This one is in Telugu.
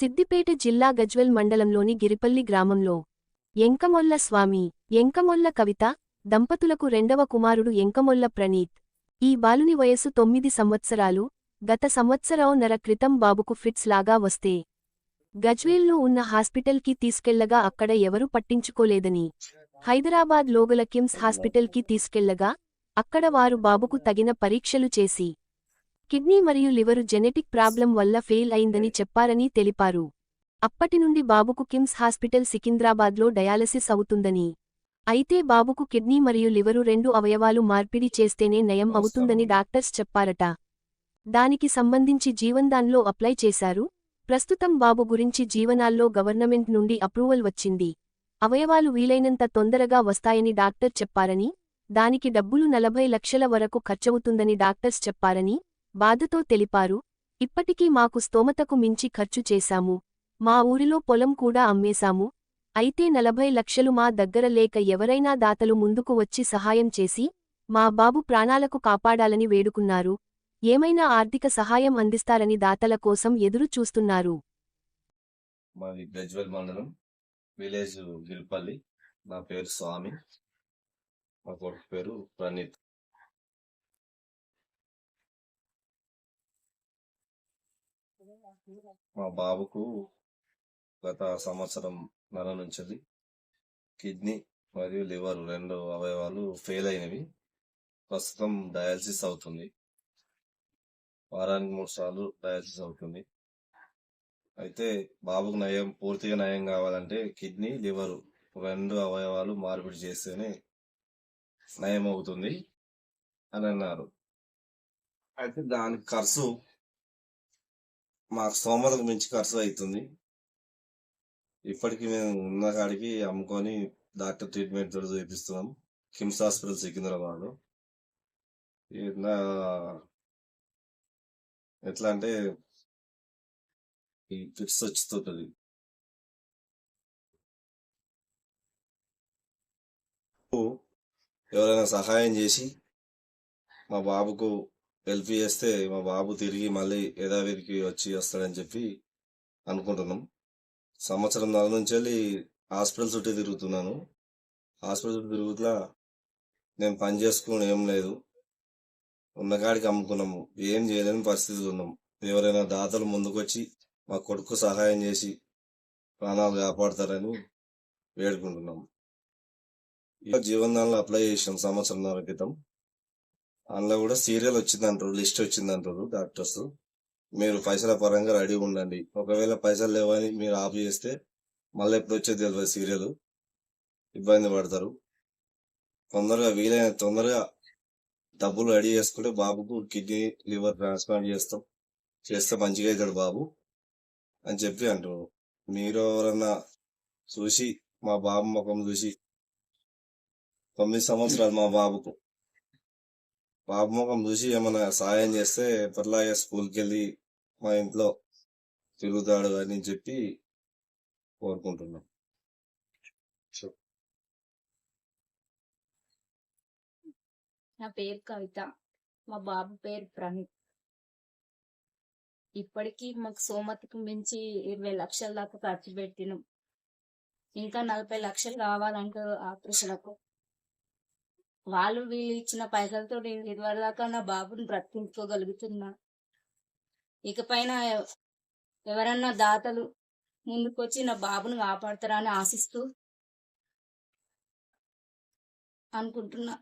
సిద్దిపేట జిల్లా గజ్వెల్ మండలంలోని గిరిపల్లి గ్రామంలో ఎంకమొల్ల స్వామి ఎంకమొల్ల కవిత దంపతులకు రెండవ కుమారుడు ఎంకమొల్ల ప్రణీత్. ఈ బాలుని వయస్సు తొమ్మిది సంవత్సరాలు గత సంవత్సరంన్నర క్రితం బాబుకు ఫిట్స్ లాగా వస్తే గజ్వేల్లో ఉన్న హాస్పిటల్కి తీసుకెళ్ళగా అక్కడ ఎవరూ పట్టించుకోలేదని. హైదరాబాద్ లోగల కిమ్స్ హాస్పిటల్కి తీసుకెళ్ళగా అక్కడ వారు బాబుకు తగిన పరీక్షలు చేసి కిడ్నీ మరియు లివరు జెనెటిక్ ప్రాబ్లం వల్ల ఫెయిల్ అయిందని చెప్పారని తెలిపారు. అప్పటి నుండి బాబుకు కిమ్స్ హాస్పిటల్ సికింద్రాబాద్లో డయాలసిస్ అవుతుందని. అయితే బాబుకు కిడ్నీ మరియు లివరు రెండు అవయవాలు మార్పిడి చేస్తేనే నయం అవుతుందని డాక్టర్స్ చెప్పారట. దానికి సంబంధించి జీవన్దాన్లో అప్లై చేశారు. ప్రస్తుతం బాబు గురించి జీవనాల్లో గవర్నమెంట్ నుండి అప్రూవల్ వచ్చింది. అవయవాలు వీలైనంత తొందరగా వస్తాయని డాక్టర్ చెప్పారని దానికి డబ్బులు నలభై లక్షల వరకు ఖర్చవుతుందని డాక్టర్స్ చెప్పారని బాధతో తెలిపారు ఇప్పటికీ మాకు స్తోమతకు మించి ఖర్చు చేశాము. మా ఊరిలో పొలం కూడా అమ్మేశాము. అయితే నలభై లక్షలు మా దగ్గర లేక ఎవరైనా దాతలు ముందుకు వచ్చి సహాయం చేసి మా బాబు ప్రాణాలకు కాపాడాలని వేడుకున్నారు. ఏమైనా ఆర్థిక సహాయం అందిస్తారని దాతల కోసం ఎదురు చూస్తున్నారు. మాది గజ్వల్ మండలం విలేజ్ గిరిపల్లి. నా పేరు స్వామి. మా కొడుకు పేరు ప్రణీత్. మా బాబుకు గత సంవత్సరం నెల నుంచి కిడ్నీ మరియు లివర్ రెండు అవయవాలు ఫెయిల్ అయినవి. ప్రస్తుతం డయాలసిస్ అవుతుంది. వారానికి మూడు సార్లు డయాలసిస్ అవుతుంది. అయితే బాబుకు నయం పూర్తిగా నయం కావాలంటే కిడ్నీ లివరు రెండు అవయవాలు మార్పిడి చేస్తేనే నయం అవుతుంది అని అన్నారు. అయితే దానికి ఖర్చు మాకు స్తోమతకు మించి ఖర్చు అవుతుంది ఇప్పటికి మేము ఉన్న కాడికి అమ్ముకొని డాక్టర్ ట్రీట్మెంట్ తోటి చూపిస్తున్నాం. కిమ్స్ హాస్పిటల్ సికింద్రాబాద్ ఎట్లా అంటే ఈ ఫిట్స్ వచ్చుతుంటది ఎవరైనా సహాయం చేసి మా బాబుకు హెల్ప్ చేస్తే మా బాబు తిరిగి మళ్ళీ యదావిరికి వచ్చి వస్తాడని చెప్పి అనుకుంటున్నాం. సంవత్సరం నాలుగు నుంచి వెళ్ళి హాస్పిటల్ చుట్టూ తిరుగుతున్నాను. హాస్పిటల్ చుట్టూ తిరుగుతున్నా నేను పని చేసుకుని ఏం లేదు. ఉన్న కాడికి అమ్ముకున్నాము. ఏం చేయలేని పరిస్థితులు ఉన్నాం. ఎవరైనా దాతలు ముందుకొచ్చి మా కొడుకు సహాయం చేసి ప్రాణాలు కాపాడతారని వేడుకుంటున్నాం. ఇక జీవనదానంలో అప్లై చేసాం సంవత్సరంన్నర క్రితం. అందులో కూడా సీరియల్ వచ్చిందంటారు లిస్ట్ వచ్చిందంటారు డాక్టర్స్ మీరు పైసల పరంగా రెడీ ఉండండి. ఒకవేళ పైసలు లేవని మీరు ఆఫ్ చేస్తే మళ్ళీ ఎప్పుడు వచ్చేది తెలియదు సీరియల్. ఇబ్బంది పడతారు. తొందరగా వీలైన తొందరగా డబ్బులు రెడీ చేసుకుంటే బాబుకు కిడ్నీ లివర్ ట్రాన్స్ప్లాంట్ చేస్తాం. చేస్తే మంచిగా అవుతాడు బాబు అని చెప్పి అంటున్నారు. మీరు ఎవరన్నా చూసి మా బాబు ముఖం చూసి తొమ్మిది సంవత్సరాలు మా బాబుకు బాబు ముఖం చూసి ఏమైనా సాయం చేస్తే ఎప్పటిలాగే స్కూల్కి వెళ్ళి మా ఇంట్లో తిరుగుతాడు అని చెప్పి కోరుకుంటున్నాం. నా పేరు కవిత. మా బాబు పేరు ప్రణీత్ ఇప్పటికీ మాకు సోమతికి మించి ఇరవై లక్షల దాకా ఖర్చు పెట్టినాం. ఇంకా నలభై లక్షలు కావాలంటే ఆపరేషన్కు. వాళ్ళు వీళ్ళు ఇచ్చిన పైసలతో నేను ఇదివరదాకా నా బాబుని బ్రతికించుకోగలుగుతున్నా. ఇకపైన ఎవరన్నా దాతలు ముందుకొచ్చి నా బాబుని కాపాడతారని ఆశిస్తూ అనుకుంటున్నా.